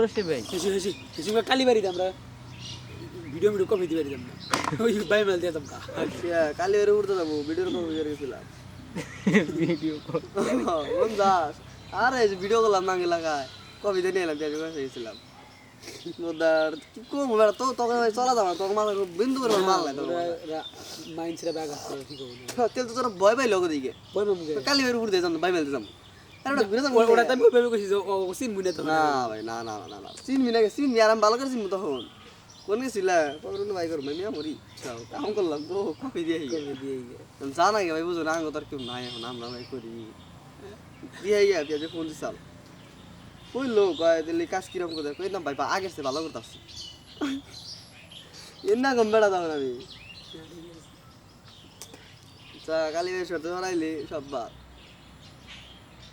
রশি ভাই। হেসি হেসি হেসি কালীবাড়ি আমরা ভিডিও ভিডিও কপি দিতে পারিতাম না ওই বাই মেল দিতাম কা কালি বেড়ে উঠতে যাব ভিডিওর কপি করে গেছিলাম। ভিডিও কোন দাস? আরে ভিডিও করলাম না এলাকায় কপি দিয়ে নিয়ে এলাম পেঁয়াজ কাছে গেছিলাম। মোদার কি কম বেড়া তো তোকে চলা যাবে তোকে মাথা বিন্দু করে মার লাগে মাইন্ড সেটা ব্যাগ আসছে তেল তো তোরা ভয় পাইলো ওকে দিকে বই মামুকে কালি যাম বাই মেলতে যাম আরে ওটা ঘুরে যাম ওটা তো আমি ভেবে কইছি যে ও সিন মুনে তো। না ভাই না না না না না। চিনবি না চিনবি আর ভালো করে চিনবো তখন। কোন গেছিলা কখন ভাই করব আমি মরি। কাম করলাম তো কপি দিয়ে দিয়ে গিয়ে জানা গে ভাই বুঝো না আঙ্গ তোর কেউ নাই এখন আমরা ভাই করি। দিয়ে পেঁয়াজে ফোন দিছাল কই লোক কয় দিল্লি কাজ কিরম করে? কই না ভাই আগে সে ভালো করতে আসছি। এর না কম বেড়া আমি। কালি বেশ করতে সব বাদ।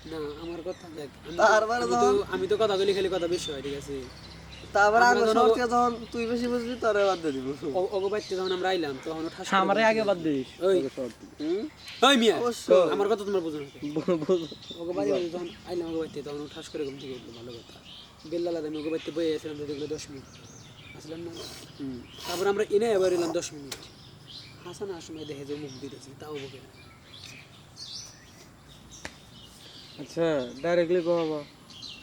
না আমার কথা দেখ তারপরে আমি তো আমি তো কথা বলি খালি কথা বেশি হয় ঠিক আছে? তারপর আমরা আঙ্গ যখন- যখন তুই বেশি বুঝবি তোরে বাদ দিয়ে দিব। অগবাইতে যখন আমরা আইলাম তখন ঠাস আমারে আগে বাদ দিস। ওই হুম? ওই মিয়া আমার কথা তোমার বুঝো না অগবাড়ি যখন আইলাম অগবাইতে তখন ঠাস করে ঘুম থেকে উঠল ভালো কথা। বেল্লা আমি অগবাইতে বয়ে আসলাম তো দেখল দশ মিনিট। আসলাম না। হুম। তারপর আমরা এনে এবার এলাম দশ মিনিট। হাসান আসময় দেখে যে মুখ দিতেছি তাও বকে না। আচ্ছা ডাইরেক্টলি কমাবো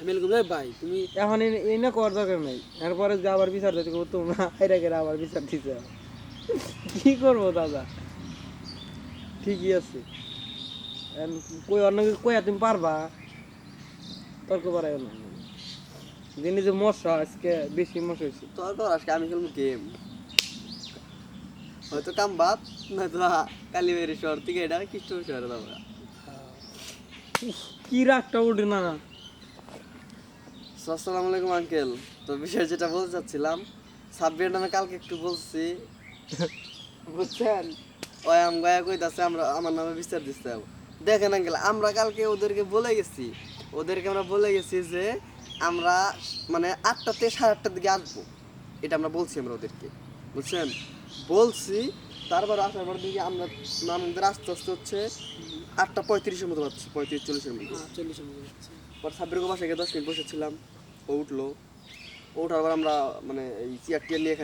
আমি এরকম ভাই তুমি এখন এই- না করার দরকার নাই। এরপরে যে আবার বিচার দিতে তোমরা গেলে আবার বিচার দিতে কি করব দাদা? ঠিকই আছে। কই অন্য কইয়া তুমি পারবা? তর্ক পারাই না। দিনে যে মশা আজকে বেশি মশা হয়েছে। তোর তো আজকে আমি খেলব গেম হয়তো কাম বাদ নয়তো কালি বেরি শহর থেকে এটা কৃষ্ণ শহরে যাব। কি রাগটা উঠে না আসসালামু আলাইকুম আঙ্কেল। তো বিষয় যেটা বলতে চাচ্ছিলাম সাব্বির নামে কালকে একটু বলছি। বুঝছেন? ওই আম গায়া কইতাছে আমরা আমার নামে দিতে হবে দেখেন আঙ্কেল আমরা কালকে ওদেরকে বলে গেছি। ওদেরকে আমরা বলে গেছি যে আমরা মানে আটটা থেকে সাড়ে আটটার দিকে আসব। এটা আমরা বলছি আমরা ওদেরকে। বুঝছেন? বলছি তারপর আসার পর দিকে আমরা আমাদের আস্তে আস্তে হচ্ছে আটটা পঁয়ত্রিশের মতো পাচ্ছি পঁয়ত্রিশ চল্লিশের মতো। হ্যাঁ চল্লিশের মতো যাচ্ছে পর সাব্বির বাসায় গিয়ে দশ মিনিট বসেছিলাম ও উঠল। ওঠার পর আমরা মানে এই চেয়ার টিয়ার নিয়ে